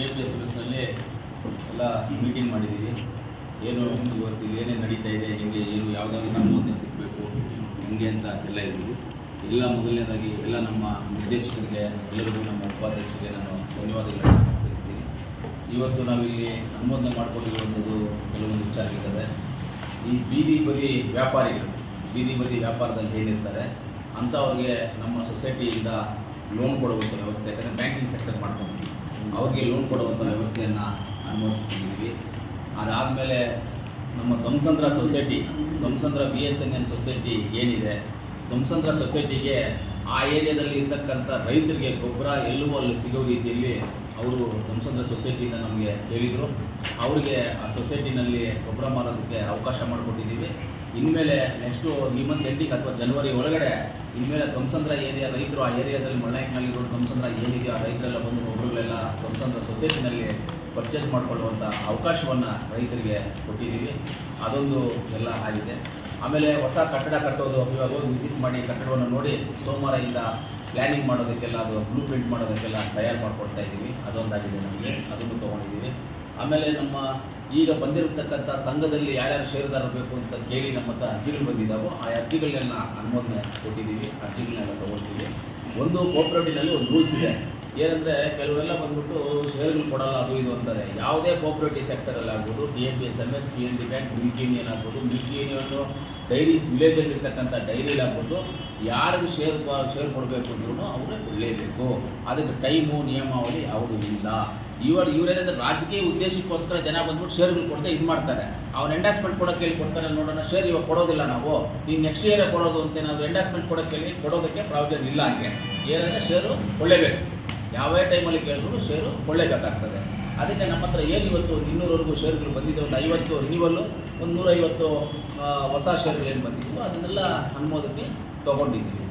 ಆಫೀಸಲ್ಲಿ ಎಲ್ಲ ಮೀಟಿಂಗ್ ಮಾಡಿದ್ದೀವಿ. ಏನು ಇವತ್ತು ಏನೇ ನಡೀತಾ ಇದೆ, ಹೆಂಗೆ, ಏನು, ಯಾವುದಾದ್ರು ಅನುಮೋದನೆ ಸಿಗಬೇಕು, ಹೆಂಗೆ ಅಂತ ಎಲ್ಲ ಇದ್ದೀವಿ. ಎಲ್ಲ ಮೊದಲನೇದಾಗಿ ಎಲ್ಲ ನಮ್ಮ ನಿರ್ದೇಶಕರಿಗೆ, ಎಲ್ಲರಿಗೂ ನಮ್ಮ ಉಪಾಧ್ಯಕ್ಷರಿಗೆ ನಾನು ಧನ್ಯವಾದಗಳನ್ನು ತಿಳಿಸ್ತೀನಿ. ಇವತ್ತು ನಾವಿಲ್ಲಿ ಅನುಮೋದನೆ ಮಾಡಿಕೊಂಡಿರುವಂಥದ್ದು ಕೆಲವೊಂದು ವಿಚಾರಗಳಿದ್ದಾವೆ. ಈ ಬೀದಿ ಬದಿ ವ್ಯಾಪಾರಿಗಳು, ಬೀದಿ ಬದಿ ವ್ಯಾಪಾರದಲ್ಲಿ ಏನಿರ್ತಾರೆ, ಅಂಥವ್ರಿಗೆ ನಮ್ಮ ಸೊಸೈಟಿಯಿಂದ ಲೋನ್ ಕೊಡುವಂಥ ವ್ಯವಸ್ಥೆ, ಯಾಕಂದರೆ ಬ್ಯಾಂಕಿಂಗ್ ಸೆಕ್ಟರ್ ಮಾಡ್ಕೊಂಡಿದ್ವಿ ಅವ್ರಿಗೆ ಲೋನ್ ಕೊಡುವಂಥ ವ್ಯವಸ್ಥೆಯನ್ನು ಅನುಮೋದಿಸಿದ್ದೀವಿ ಅದಾದಮೇಲೆ ನಮ್ಮ Dhwamsandra society Dhwamsandra B S N N society ಏನಿದೆ ಧ್ವಂಸಂದ್ರ ಸೊಸೈಟಿಗೆ ಆ ಏರಿಯಾದಲ್ಲಿ ಇರ್ತಕ್ಕಂಥ ರೈತರಿಗೆ ಗೊಬ್ಬರ ಎಲ್ಲೂ ಅಲ್ಲಿ ಸಿಗೋ ರೀತಿಯಲ್ಲಿ ಅವರು ಧ್ವಂಸಂದ್ರ ಸೊಸೈಟಿಯಿಂದ ನಮಗೆ ಹೇಳಿದರು. ಅವರಿಗೆ ಆ ಸೊಸೈಟಿನಲ್ಲಿ ಗೊಬ್ಬರ ಮಾರೋದಕ್ಕೆ ಅವಕಾಶ ಮಾಡಿಕೊಟ್ಟಿದ್ದೀವಿ. ಇನ್ಮೇಲೆ ನೆಕ್ಸ್ಟು ಈ ಮಂತ್ ಎಂಟಿಗೆ ಅಥವಾ ಜನವರಿ ಒಳಗಡೆ ಇನ್ಮೇಲೆ ಧ್ವಂಸಂದ್ರ ಏರಿಯಾ ರೈತರು ಆ ಏರಿಯಾದಲ್ಲಿ ಮಳ್ಳನಾಯಕನಲ್ಲಿ ಇರೋ ಧ್ವಂಸಂದ್ರ ಏನಿದೆಯೋ ಆ ರೈತರೆಲ್ಲ ಬಂದು ಒಬ್ಬರುಗಳೆಲ್ಲ ಧ್ವಂಸಂದ್ರ ಸೊಸೈಟಿನಲ್ಲಿ ಪರ್ಚೇಸ್ ಮಾಡಿಕೊಳ್ಳುವಂಥ ಅವಕಾಶವನ್ನು ರೈತರಿಗೆ ಕೊಟ್ಟಿದ್ದೀವಿ. ಅದೊಂದು ಎಲ್ಲ ಆಗಿದೆ. ಆಮೇಲೆ ಹೊಸ ಕಟ್ಟಡ ಕಟ್ಟೋದು ಇವಾಗ ಹೋಗಿ ವಿಸಿಟ್ ಮಾಡಿ ಕಟ್ಟಡವನ್ನು ನೋಡಿ ಸೋಮವಾರ ಸೋಮವಾರದಿಂದ ಪ್ಲ್ಯಾನಿಂಗ್ ಮಾಡೋದಕ್ಕೆಲ್ಲ, ಅದು ಬ್ಲೂ ಪ್ರಿಂಟ್ ಮಾಡೋದಕ್ಕೆಲ್ಲ ತಯಾರು ಮಾಡ್ಕೊಳ್ತಾ ಇದ್ದೀವಿ. ಅದೊಂದಾಗಿದೆ ನಮಗೆ, ಅದನ್ನು ತೊಗೊಂಡಿದ್ದೀವಿ. ಆಮೇಲೆ ನಮ್ಮ ಈಗ ಬಂದಿರತಕ್ಕಂಥ ಸಂಘದಲ್ಲಿ ಯಾರ್ಯಾರು ಷೇರುದಾರರು ಬೇಕು ಅಂತ ಕೇಳಿ ನಮ್ಮ ಹತ್ರ ಅರ್ಜಿಗಳು ಬಂದಿದ್ದಾವೋ. ಆ ಅರ್ಜಿಗಳನ್ನೆಲ್ಲ ಅನುಮೋದನೆ ಕೊಟ್ಟಿದ್ದೀವಿ. ಅರ್ಜಿಗಳನ್ನೆಲ್ಲ ತೊಗೊಳ್ತೀವಿ ಒಂದು ಕೋಪರೇಟಿವ್ನಲ್ಲಿ ಒಂದು ರೂಲ್ಸ್ ಇದೆ. ಏನಂದರೆ ಕೆಲವರೆಲ್ಲ ಬಂದ್ಬಿಟ್ಟು ಷೇರುಗಳು ಕೊಡಲ್ಲ, ಅದು ಇದು ಅಂತಾರೆ. ಯಾವುದೇ ಕೋಪರೇಟಿವ್ ಸೆಕ್ಟರಲ್ಲಿ ಆಗ್ಬೋದು D M B S M S P N D bank milk union ಆಗ್ಬೋದು ಮಿಲ್ಕ್ ಯೂನಿಯನ್ನು ಡೈರೀಸ್ ವಿಲೇಜಲ್ಲಿ ಇರ್ತಕ್ಕಂಥ ಡೈರಿಲಿ ಆಗ್ಬೋದು, ಯಾರಿಗೆ ಶೇರ್ ಶೇರ್ ಕೊಡಬೇಕು ಅಂದ್ರೂ ಅವರೇ ಕೊಡಲೇಬೇಕು. ಅದಕ್ಕೆ ಟೈಮು, ನಿಯಮಾವಳಿ ಯಾವುದೂ ಇಲ್ಲ. ಇವರು ಇವರೇನಂದ್ರೆ ರಾಜಕೀಯ ಉದ್ದೇಶಕ್ಕೋಸ್ಕರ ಜನ ಬಂದ್ಬಿಟ್ಟು ಶೇರ್ಗಳು ಕೊಡದೆ ಇದು ಮಾಡ್ತಾರೆ. ಅವ್ರ ಎಂಡಾಸ್ಮೆಂಟ್ ಕೊಡೋಕ್ಕೆ ಹೇಳಿ ಕೊಡ್ತಾರೆ ನೋಡೋಣ ಶೇರ್ ಇವಾಗ ಕೊಡೋದಿಲ್ಲ ನಾವು. ನೀವು ನೆಕ್ಸ್ಟ್ ಇಯರೇ ಕೊಡೋದು ಅಂತ ಏನಾದ್ರು ಎಂಡಾಸ್ಮೆಂಟ್ ಕೊಡೋಕೆ ಹೇಳಿ ಕೊಡೋದಕ್ಕೆ ಪ್ರಾವಿಷನ್ ಇಲ್ಲ ಹಂಗೆ ಏನಂದರೆ ಶೇರು ಕೊಳ್ಳೇಬೇಕು ಯಾವ ಟೈಮಲ್ಲಿ ಕೇಳಿದ್ರು ಶೇರು ಕೊಳ್ಳೇಬೇಕಾಗ್ತದೆ ಅದಕ್ಕೆ ನಮ್ಮ ಹತ್ರ ಏನು ಇವತ್ತು ಇನ್ನೂರವರೆಗೂ ಶೇರ್ಗಳು ಬಂದಿದೆ? ಒಂದು ಐವತ್ತು ರಿನಿವಲ್ಲು ಒಂದು ನೂರೈವತ್ತು ಹೊಸ ಶೇರುಗಳು ಏನು ಅದನ್ನೆಲ್ಲ ಅನುಮೋದಕ್ಕೆ ತೊಗೊಂಡಿದ್ದೀವಿ.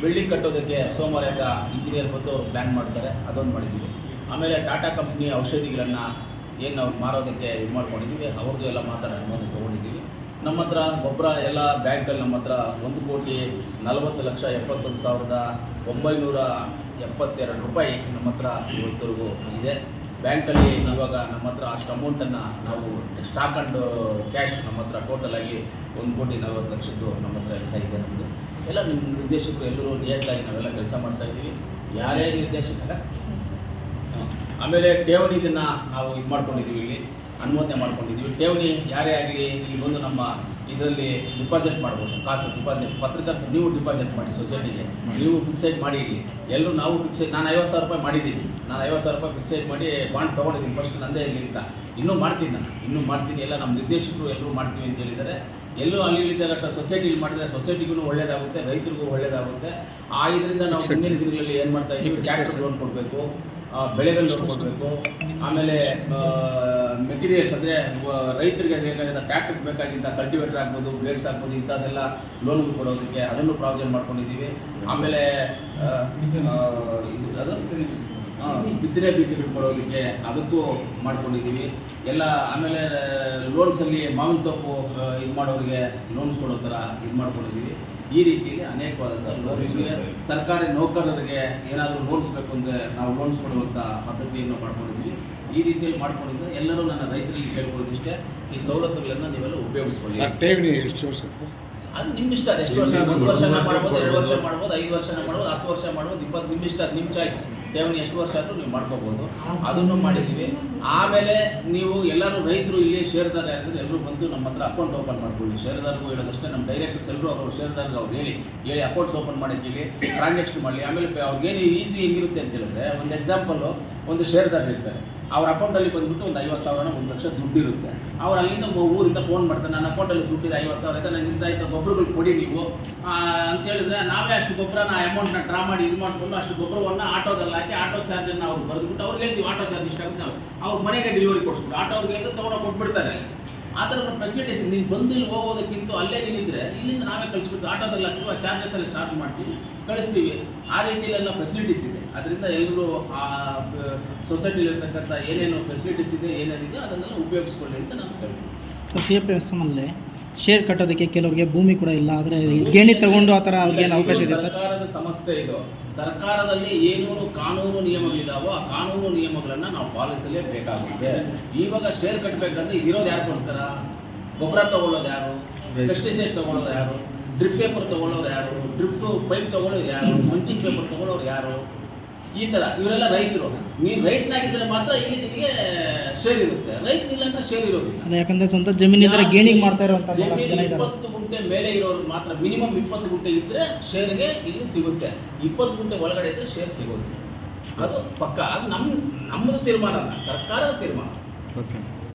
ಬಿಲ್ಡಿಂಗ್ ಕಟ್ಟೋದಕ್ಕೆ ಸೋಮವಾರದಿಂದ ಇಂಜಿನಿಯರ್ ಬಂದು ಪ್ಲ್ಯಾನ್ ಮಾಡ್ತಾರೆ, ಅದೊಂದು ಮಾಡಿದ್ದೀವಿ. ಆಮೇಲೆ ಟಾಟಾ ಕಂಪ್ನಿಯ ಔಷಧಿಗಳನ್ನು ಏನು ನಾವು ಮಾರೋದಕ್ಕೆ ಇದು ಮಾಡ್ಕೊಂಡಿದ್ದೀವಿ, ಅವ್ರದ್ದು ಎಲ್ಲ ಮಾತಾಡೋ ಅನುಮೋದನೆ ತೊಗೊಂಡಿದ್ದೀವಿ. ನಮ್ಮ ಹತ್ರ ಗೊಬ್ಬರ ಎಲ್ಲ ಬ್ಯಾಂಕಲ್ಲಿ ನಮ್ಮ ಹತ್ರ ಒಂದು ಕೋಟಿ ನಲವತ್ತು ಲಕ್ಷ ಎಪ್ಪತ್ತೊಂದು ಸಾವಿರದ ಒಂಬೈನೂರ ಎಪ್ಪತ್ತೆರಡು ರೂಪಾಯಿ ನಮ್ಮ ಹತ್ರ ಇವತ್ತರೆಗೂ ಇದೆ ಬ್ಯಾಂಕಲ್ಲಿ ಇವಾಗ ನಮ್ಮ ಹತ್ರ ಅಷ್ಟು ಅಮೌಂಟನ್ನು ನಾವು ಸ್ಟಾಕ್ ಆ್ಯಂಡ್ ಕ್ಯಾಶ್ ನಮ್ಮ ಹತ್ರ ಟೋಟಲಾಗಿ ಒಂದು ಕೋಟಿ ನಲವತ್ತು ಲಕ್ಷದ್ದು ನಮ್ಮ ಹತ್ರ ಎಲ್ಲ ಇದೆ ನಮ್ಮದು ಎಲ್ಲ ನಿಮ್ಮ ನಿರ್ದೇಶಕರು ಎಲ್ಲರೂ ನಿಯತ್ತಾಗಿ ನಾವೆಲ್ಲ ಕೆಲಸ ಮಾಡ್ತಾ ಇದ್ದೀವಿ ಯಾರೇ ನಿರ್ದೇಶಕರ. ಆಮೇಲೆ ಠೇವಣಿ ಇದನ್ನ ನಾವು ಇದು ಮಾಡ್ಕೊಂಡಿದ್ದೀವಿ ಇಲ್ಲಿ ಅನುಮೋದನೆ ಮಾಡ್ಕೊಂಡಿದ್ದೀವಿ. ಠೇವಣಿ ಯಾರೇ ಆಗಲಿ ಇಲ್ಲಿ ಬಂದು ನಮ್ಮ ಇದರಲ್ಲಿ ಡಿಪಾಸಿಟ್ ಮಾಡ್ಬೋದು. ಕಾಸು ಡಿಪಾಸಿಟ್ ಪತ್ರಕರ್ತ ನೀವು ಡಿಪಾಸಿಟ್ ಮಾಡಿ ಸೊಸೈಟಿಗೆ ನೀವು ಫಿಕ್ಸೈಡ್ ಮಾಡಿ ಇಲ್ಲಿ. ಎಲ್ಲರೂ ನಾವು ಫಿಕ್ಸೈಡ್ ನಾನು ಐವತ್ತು ಸಾವಿರ ರೂಪಾಯಿ ಮಾಡಿದ್ದೀನಿ. ನಾನು ಐವತ್ತು ಸಾವಿರ ರೂಪಾಯಿ ಫಿಕ್ಸೈಡ್ ಮಾಡಿ ಬಾಂಡ್ ತೊಗೊಂಡಿದ್ದೀನಿ. ಫಸ್ಟ್ ನಂದೇ ಇರಲಿ ಅಂತ. ಇನ್ನೂ ಮಾಡ್ತೀನಿ ನಾನು. ಇನ್ನೂ ಮಾಡ್ತೀನಿ. ಎಲ್ಲ ನಮ್ಮ ನಿರ್ದೇಶಕರು ಎಲ್ಲರೂ ಮಾಡ್ತೀವಿ ಅಂತ ಹೇಳಿದರೆ ಎಲ್ಲೂ ಅಲ್ಲಿ ಇಲ್ಲಿದ್ದಾಗ ಸೊಸೈಟಿಲಿ ಮಾಡಿದ್ರೆ ಸೊಸೈಟಿಗೂ ಒಳ್ಳೆಯದಾಗುತ್ತೆ ರೈತರಿಗೂ ಒಳ್ಳೆಯದಾಗುತ್ತೆ ಆ ಇದರಿಂದ ನಾವು ಮುಂದಿನ ದಿನಗಳಲ್ಲಿ ಏನು ಮಾಡ್ತಾ ಇದ್ದೀವಿ ಟ್ಯಾಕ್ಟರ್ ಲೋನ್ ಕೊಡಬೇಕು. ಬೆಳೆಗಳು ನೋಡ್ಕೊಳ್ಬೇಕು ಆಮೇಲೆ ಮೆಟೀರಿಯಲ್ಸ್ ಅಂದರೆ ರೈತರಿಗೆ ಬೇಕಾಗಿದ್ದ ಟ್ಯಾಕ್ಟರ್ ಬೇಕಾಗಿದ್ದ ಕಲ್ಟಿವೇಟರ್ ಆಗ್ಬೋದು ಬ್ಲೇಡ್ಸ್ ಆಗ್ಬೋದು ಇಂಥದ್ದೆಲ್ಲ ಲೋನ್ಗಳು ಕೊಡೋದಕ್ಕೆ ಅದನ್ನು ಪ್ರಾವಿಷನ್ ಮಾಡ್ಕೊಂಡಿದ್ದೀವಿ. ಆಮೇಲೆ ಅದು? ಬಿತ್ತನೆ ಬೀಜಗಳು ಕೊಡೋದಕ್ಕೆ ಅದಕ್ಕೂ ಮಾಡ್ಕೊಂಡಿದ್ದೀವಿ. ಎಲ್ಲ ಆಮೇಲೆ ಲೋನ್ಸಲ್ಲಿ ಮಾವಿನ ತೋಪು ಇದು ಮಾಡೋರಿಗೆ ಲೋನ್ಸ್ ಕೊಡೋ ಥರ ಇದು ಮಾಡ್ಕೊಂಡಿದ್ದೀವಿ. ಈ ರೀತಿಯಲ್ಲಿ ಅನೇಕವಾದಂಥ ಲೋನ್ಸ್ಗೆ ಸರ್ಕಾರಿ ನೌಕರರಿಗೆ ಏನಾದರೂ ಲೋನ್ಸ್ ಬೇಕು ಅಂದರೆ ನಾವು ಲೋನ್ಸ್ ಕೊಡುವಂಥ ಪದ್ಧತಿಯನ್ನು ಮಾಡ್ಕೊಂಡಿದ್ದೀವಿ. ಈ ರೀತಿಯಲ್ಲಿ ಮಾಡ್ಕೊಂಡಿದ್ರೆ ಎಲ್ಲರೂ ನನ್ನ ರೈತರಿಗೆ ಕೇಳ್ಕೊಳ್ಳೋದಿಷ್ಟೇ. ಈ ಸವಲತ್ತುಗಳನ್ನು ನೀವೆಲ್ಲ ಉಪಯೋಗಿಸ್ಕೊಳ್ಳಿ. ಠೇವಣಿ ಎಷ್ಟು ವರ್ಷ ಸರ್? ಅದು ನಿಮ್ಮ ಇಷ್ಟ ಅದು ಎಷ್ಟು ವರ್ಷ ಒಂದು ವರ್ಷ ಮಾಡ್ಬೋದು ಎರಡು ವರ್ಷ ಮಾಡ್ಬೋದು. ಐದು ವರ್ಷ ಮಾಡ್ಬೋದು ಹತ್ತು ವರ್ಷ ಮಾಡ್ಬೋದು ಇಪ್ಪತ್ತು ನಿಮ್ಮ ಇಷ್ಟ ಅದು ನಿಮ್ಮ ಚಾಯ್ಸ್ ಠೇವಣಿ ಎಷ್ಟು ವರ್ಷ ಆದರೂ ನೀವು ಮಾಡ್ಕೋಬೋದು. ಅದನ್ನು ಮಾಡಿದ್ದೀವಿ. ಆಮೇಲೆ ನೀವು ಎಲ್ಲರೂ ರೈತರು ಇಲ್ಲಿ ಷೇರ್ದಾರ ಯಾರಿದ್ರೆ ಎಲ್ಲರೂ ಬಂದು ನಮ್ಮ ಹತ್ರ ಅಕೌಂಟ್ ಓಪನ್ ಮಾಡ್ಕೊಳ್ಳಿ. ಷೇರ್ದಾರ್ಗೂ ಹೇಳೋದಷ್ಟೇ ನಮ್ಮ ಡೈರೆಕ್ಟರ್ಸ್ ಎಲ್ಲರೂ ಅವರು ಷೇರ್ದಾರ್ಗೆ ಅವ್ರು ಹೇಳಿ ಹೇಳಿ ಅಕೌಂಟ್ಸ್ ಓಪನ್ ಮಾಡಕ್ಕೆ ಟ್ರಾನ್ಸಾಕ್ಷನ್ ಮಾಡಲಿ. ಆಮೇಲೆ ಅವ್ರಿಗೆ ಏನು ಈಸಿ ಹೆಂಗಿರುತ್ತೆ ಅಂತ ಹೇಳಿದ್ರೆ ಒಂದು ಎಕ್ಸಾಂಪಲ್ಲು ಒಂದು ಷೇರ್ದಾರ್ ಇರ್ತಾರೆ. ಅವ್ರ ಅಕೌಂಟಲ್ಲಿ ಬಂದ್ಬಿಟ್ಟು ಒಂದು ಐವತ್ತು ಸಾವಿರ ಒಂದು ಲಕ್ಷ ದುಡ್ಡು ಇರುತ್ತೆ ಅವ್ರು ಅಲ್ಲಿಂದ ಒಬ್ಬ ಊರಿಂದ ಫೋನ್ ಮಾಡ್ತಾರೆ ನನ್ನ ಅಕೌಂಟಲ್ಲಿ ದುಡ್ಡಿದೆ ಐವತ್ತು ಸಾವಿರ ಐತೆ ನನಗೆ ಇಂಥ ಗೊಬ್ಬರಗಳು ಕೊಡಿ ನೀವು. ಆ, ಅಂತ ಹೇಳಿದ್ರೆ ನಾವೇ ಅಷ್ಟು ಗೊಬ್ಬರನ ಅಮೌಂಟ್ನ ಡ್ರಾ ಮಾಡಿ ಇದು ಮಾಡಿಕೊಂಡು ಅಷ್ಟು ಗೊಬ್ಬರವನ್ನು ಆಟೋದಲ್ಲಿ ಹಾಕಿ ಆಟೋ ಚಾರ್ಜನ್ನು ಅವ್ರು ಬರೆದ್ಬಿಟ್ಟು ಅವ್ರಿಗೆ ಹೇಳ್ತೀವಿ ಆಟೋ ಚಾರ್ಜ್ ಇಷ್ಟ ನಾವು ಅವ್ರ ಮನೆಗೆ ಡೆಲಿವರಿ ಕೊಡಿಸ್ಬಿಟ್ಟು ಆಟೋ ಅವ್ರಿಗೆ ಅಂತ ತೊಗೊಂಡು ಕೊಟ್ಬಿಡ್ತಾರೆ. ಆ ಥರ ಫೆಸಿಲಿಟೀಸ್ ನೀವು ಬಂದು ಇಲ್ಲಿ ಹೋಗೋದಕ್ಕಿಂತ ಅಲ್ಲೇ ನೀನಿದ್ರೆ ಇಲ್ಲಿಂದ ನಾವೇ ಕಳಿಸ್ಬಿಟ್ಟು ಆಟೋದಲ್ಲಿ ಆ ಚಾರ್ಜಸ್ ಎಲ್ಲ ಚಾರ್ಜ್ ಮಾಡ್ತೀವಿ ಕಳಿಸ್ತೀವಿ. ಆ ರೀತಿಯಲ್ಲೆಲ್ಲ ಫೆಸಿಲಿಟೀಸ್ ಇದೆ ಅದರಿಂದ ಎಲ್ಲರೂ ಆ ಸೊಸೈಟಿಲಿ ಇರ್ತಕ್ಕಂಥ ಏನೇನು ಫೆಸಿಲಿಟೀಸ್ ಇದೆ ಏನೇನಿದೆ ಅದನ್ನೆಲ್ಲ ಉಪಯೋಗಿಸ್ಕೊಳ್ಳಿ ಅಂತ ನಾನು ಹೇಳ್ತೀನಿ. ಕೆ ಎಫ್ ಎಸ್ ಎಮ್ಮಲ್ಲಿ ಶೇರ್ ಕಟ್ಟೋದಕ್ಕೆ ಕೆಲವರಿಗೆ ಭೂಮಿ ಕೂಡ ಇಲ್ಲ ಆದರೆ ಗೇಣಿ ತಗೊಂಡು ಆ ಥರ ಅವ್ರಿಗೆ ಏನು ಅವಕಾಶ ಇದೆ ಸರ್. ಸರ್ಕಾರದ ಸಮಸ್ಯೆ ಇದು. ಸರ್ಕಾರದಲ್ಲಿ ಏನೇನು ಕಾನೂನು ನಿಯಮಗಳಿದಾವೋ ಆ ಕಾನೂನು ನಿಯಮಗಳನ್ನ ನಾವು ಪಾಲಿಸಲೇಬೇಕಾಗುತ್ತೆ. ಇವಾಗ ಶೇರ್ ಕಟ್ಟಬೇಕಂದ್ರೆ ಇರೋದು ಯಾರಿಗೋಸ್ಕರ? ಗೊಬ್ಬರ ತಗೊಳ್ಳೋದು ಯಾರು. ಪೆಸ್ಟಿಸೈಡ್ ತಗೊಳ್ಳೋದು ಯಾರು? ಡ್ರಿಪ್ ಪೇಪರ್ ತಗೊಳ್ಳೋರು ಯಾರು? ಡ್ರಿಪ್ ಪೈಪ್ ತಗೊಳ್ಳೋರು ಯಾರು? ಮಂಚಿಂಗ್ ಪೇಪರ್ ತಗೊಳ್ಳೋರು ಯಾರು? ಈ ಥರ ಇವರೆಲ್ಲ ರೈತರು. ನೀವು ರೈತನಾಗಿದ್ದರೆ ಮಾತ್ರ ಇಲ್ಲಿ ನಿಮಗೆ ಶೇರ್ ಇರುತ್ತೆ. ರೈತನಿಲ್ಲ ಅಂದ್ರೆ ಶೇರ್ ಇರೋದಿಲ್ಲ. ಯಾಕಂದ್ರೆ ಸ್ವಂತ ಜಮೀನಿದ್ರೆ ಗೇನಿಂಗ್ ಗೇಣಿಗೆ ಮಾಡ್ತಾ ಇರೋ ಜನ ಇದ್ದಾರೆ. ಇಪ್ಪತ್ತು ಗುಂಟೆ ಮೇಲೆ ಇರೋರು ಮಾತ್ರ ಮಿನಿಮಮ್ ಇಪ್ಪತ್ತು ಗುಂಟೆ ಇದ್ರೆ ಶೇರ್ಗೆ ಇಲ್ಲಿ ಸಿಗುತ್ತೆ. ಇಪ್ಪತ್ತು ಗುಂಟೆ ಒಳಗಡೆ ಇದ್ರೆ ಶೇರ್ ಸಿಗೋದಿಲ್ಲ. ಅದು ಪಕ್ಕ ಅದು ನಮ್ಮ ನಮ್ಮದು ತೀರ್ಮಾನ ಅಲ್ಲ ಸರ್ಕಾರದ ತೀರ್ಮಾನ. ಓಕೆ